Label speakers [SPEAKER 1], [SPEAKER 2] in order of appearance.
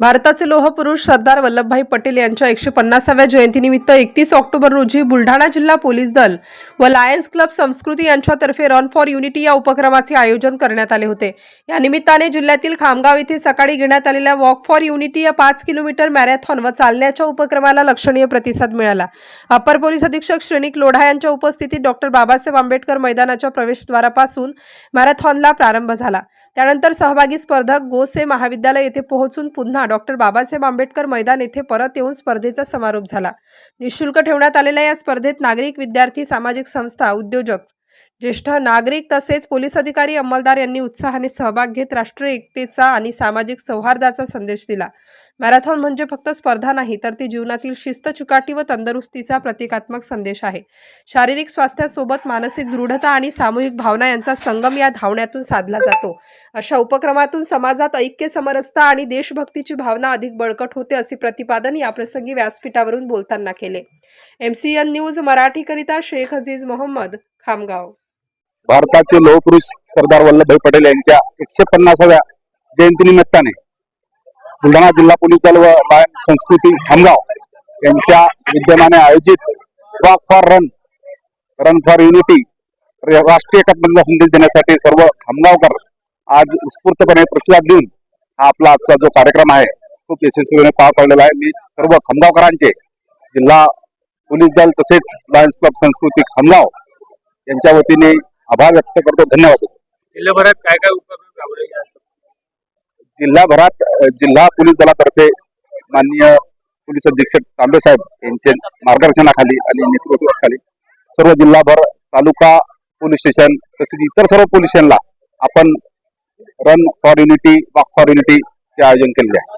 [SPEAKER 1] भारताचे लोहपुरुष सरदार वल्लभभाई पटेल यांच्या एकशे पन्नासाव्या जयंतीनिमित्त एकतीस ऑक्टोबर रोजी बुलढाणा जिल्हा पोलीस दल व लायन्स क्लब संस्कृती यांच्यातर्फे रन फॉर युनिटी या उपक्रमाचे आयोजन करण्यात आले होते. या निमित्ताने जिल्ह्यातील खामगाव येथे सकाळी घेण्यात आलेल्या वॉक फॉर युनिटी या पाच किलोमीटर मॅरेथॉन व चालण्याच्या उपक्रमाला लक्षणीय प्रतिसाद मिळाला. अपर पोलीस अधीक्षक श्रेणिक लोढा यांच्या उपस्थितीत डॉक्टर बाबासाहेब आंबेडकर मैदानाच्या प्रवेशद्वारापासून मॅरेथॉनला प्रारंभ झाला. त्यानंतर सहभागी स्पर्धक गोसे महाविद्यालय येथे पोहोचून पुन्हा डॉक्टर बाबासाहेब आंबेडकर मैदान येथे परत येऊन स्पर्धेचा समारोप झाला. निशुल्क ठेवण्यात आलेल्या या स्पर्धेत नागरिक विद्यार्थी सामाजिक संस्था उद्योजक ज्येष्ठ नागरिक तसेच पोलीस अधिकारी अंमलदार यांनी उत्साहाने सहभाग घेत राष्ट्रीय एकतेचा आणि सामाजिक सौहार्दाचा संदेश दिला. मॅरेथॉन म्हणजे फक्त स्पर्धा नाही तर ती जीवनातील शिस्त चिकाटी व तंदुरुस्तीचा प्रतिकात्मक संदेश आहे. शारीरिक स्वास्थ्यासोबत मानसिक दृढता आणि सामूहिक भावना यांचा संगम या धावण्यातून साधला जातो. अशा उपक्रमातून समाजात ऐक्य समरसता आणि देशभक्तीची भावना अधिक बळकट होते असे प्रतिपादन याप्रसंगी व्यासपीठावरून बोलताना केले. एम सी एन न्यूज मराठीकरिता शेख अजीज मोहम्मद खामगाव.
[SPEAKER 2] भारताचे लोहपुरुष सरदार वल्लभभाई पटेल यांच्या एकशे पन्नासाव्या जयंतीनिमित्ताने बुलढाणा जिल्हा पोलीस दल व लायन संस्कृती खामगाव यांच्या विद्यमाने आयोजित walk for run run for unity राष्ट्रीय एकात्मतेचा संदेश देण्यासाठी सर्व खामगावकर आज उत्स्फूर्तपणे प्रतिसाद देऊन हा आपला आजचा जो कार्यक्रम आहे खूप यशस्वीपणे पार पडलेला आहे. मी सर्व खामगावकरांचे जिल्हा पोलीस दल तसेच लायन्स क्लब संस्कृती खामगाव यांच्या वतीने आभार व्यक्त करतो. धन्यवाद.
[SPEAKER 3] जिल्ह्याभरात काय काय उपक्रम
[SPEAKER 2] जिल्हाभरात जिल्हा पोलीस दलातर्फे माननीय पोलीस अधीक्षक तांबे साहेब यांचे मार्गदर्शनाखाली आणि नेतृत्वाखाली सर्व जिल्हाभर तालुका पोलीस स्टेशन तसेच इतर सर्व पोलीस स्टेशनला आपण run for unity walk for unity चे आयोजन केलेले आहे.